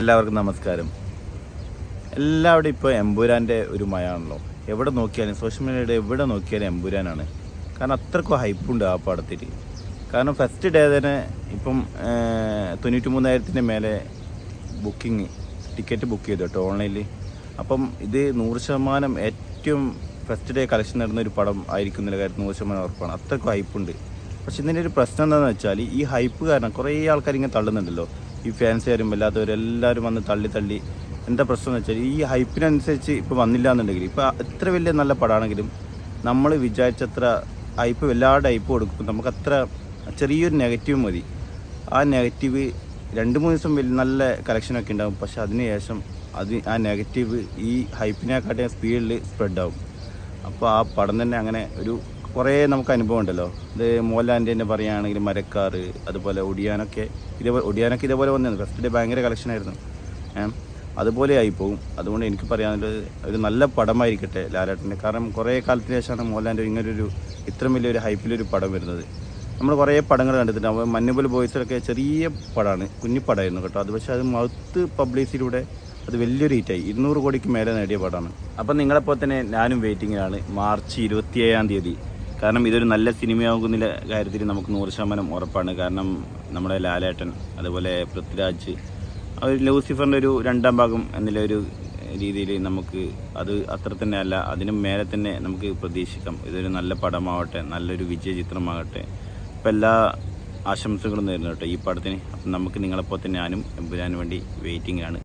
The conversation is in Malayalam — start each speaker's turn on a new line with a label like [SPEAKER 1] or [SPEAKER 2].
[SPEAKER 1] എല്ലാവർക്കും നമസ്കാരം. എല്ലാവരുടെയും ഇപ്പോൾ എമ്പുരാന്റെ ഒരു മയാണല്ലോ. എവിടെ നോക്കിയാലും സോഷ്യൽ മീഡിയയുടെ എവിടെ നോക്കിയാലും എമ്പുരാനാണ്. കാരണം അത്രക്കും ഹൈപ്പുണ്ട് ആ പടത്തിൽ കാരണം ഫസ്റ്റ് ഡേ തന്നെ ഇപ്പം തൊണ്ണൂറ്റി മൂന്നായിരത്തിന്റെ മേലെ ബുക്കിംഗ് ടിക്കറ്റ് ബുക്ക് ചെയ്തു കേട്ടോ ഓൺലൈനിൽ അപ്പം ഇത് നൂറ് ശതമാനം ഏറ്റവും ഫസ്റ്റ് ഡേ കളക്ഷൻ നടന്ന ഒരു പടം ആയിരിക്കും എന്നുള്ള കാര്യത്തിൽ നൂറ് ശതമാനം ഉറപ്പാണ്. അത്രക്കും ഹൈപ്പുണ്ട് പക്ഷെ ഇതിന്റെ ഒരു പ്രശ്നം എന്താണെന്ന് വെച്ചാൽ ഈ ഹൈപ്പ് കാരണം കുറേ ആൾക്കാർ ഇങ്ങനെ തള്ളുന്നുണ്ടല്ലോ. ഈ ഫാൻസുകാരും അല്ലാത്തവരും എല്ലാവരും വന്ന് തള്ളി തള്ളി. എന്താ പ്രശ്നം എന്ന് വെച്ചാൽ ഈ ഹൈപ്പിനനുസരിച്ച് ഇപ്പോൾ വന്നില്ല എന്നുണ്ടെങ്കിൽ ഇപ്പോൾ എത്ര വലിയ നല്ല പടമാണെങ്കിലും നമ്മൾ വിചാരിച്ചത്ര ഹൈപ്പ് എല്ലാവരുടെ ഹൈപ്പ് കൊടുക്കും നമുക്ക് അത്ര ചെറിയൊരു നെഗറ്റീവ് മതി. ആ നെഗറ്റീവ് രണ്ട് മൂന്ന് ദിവസം വലിയ നല്ല കളക്ഷനൊക്കെ ഉണ്ടാകും പക്ഷേ അതിന് ശേഷം അത് ആ നെഗറ്റീവ് ഈ ഹൈപ്പിനെക്കാട്ടിയ സ്പീഡിൽ സ്പ്രെഡ് ആവും. അപ്പോൾ ആ പടം തന്നെ അങ്ങനെ ഒരു കുറേ നമുക്ക് അനുഭവം ഉണ്ടല്ലോ. ഇത് മോഹൻലാലിന്റെ തന്നെ പറയുകയാണെങ്കിൽ മരക്കാർ അതുപോലെ ഒടിയാനൊക്കെ ഇതേപോലെ ഒടിയാനൊക്കെ ഇതേപോലെ വന്നു ഫസ്റ്റ് ഡേ ഭയങ്കര കളക്ഷനായിരുന്നു ആയിരുന്നു. അതുപോലെ ആയിപ്പോവും. അതുകൊണ്ട് എനിക്ക് പറയാനുള്ളത് ഒരു നല്ല പടമായിരിക്കട്ടെ ലാലേട്ടന്റെ. കാരണം കുറേ കാലത്തിന് ശേഷമാണ് മോഹൻലാലിന്റെ ഇങ്ങനൊരു ഇത്രയും വലിയൊരു ഹൈപ്പിലൊരു പടം വരുന്നത്. നമ്മൾ കുറേ പടങ്ങൾ കണ്ടിട്ടുണ്ട്. അപ്പോൾ മഞ്ഞുപോലെ ബോയ്സിലൊക്കെ ചെറിയ പടമാണ് കുഞ്ഞിപ്പടമായിരുന്നു കേട്ടോ. അത് പക്ഷേ അത് മൗത്ത് പബ്ലിസിലൂടെ അത് വലിയൊരു ഹീറ്റായി. ഇരുന്നൂറ് കോടിക്ക് മേലെ നേടിയ പടമാണ്. അപ്പം നിങ്ങളെപ്പോൾ തന്നെ ഞാനും വെയിറ്റിങ്ങിലാണ് മാർച്ച് ഇരുപത്തിയേഴാം തീയതി. കാരണം ഇതൊരു നല്ല സിനിമയാകുന്ന കാര്യത്തിൽ നമുക്ക് നൂറ് ശതമാനം ഉറപ്പാണ്. കാരണം നമ്മുടെ ലാലേട്ടൻ അതുപോലെ പൃഥ്വിരാജ് അവർ ലൂസിഫറിന്റെ ഒരു രണ്ടാം ഭാഗം എന്നുള്ള ഒരു രീതിയിൽ നമുക്ക് അത് അത്ര തന്നെ അല്ല അതിനും മേലെ തന്നെ നമുക്ക് പ്രതീക്ഷിക്കാം. ഇതൊരു നല്ല പടമാവട്ടെ നല്ലൊരു വിജയ ചിത്രമാകട്ടെ. അപ്പം എല്ലാ ആശംസകളും നേരുന്നു കേട്ടോ ഈ പടത്തിന്. അപ്പം നമുക്ക് നിങ്ങളെപ്പോൾ തന്നെ ഞാനും എമ്പുരാനും വേണ്ടി വെയിറ്റിംഗിലാണ്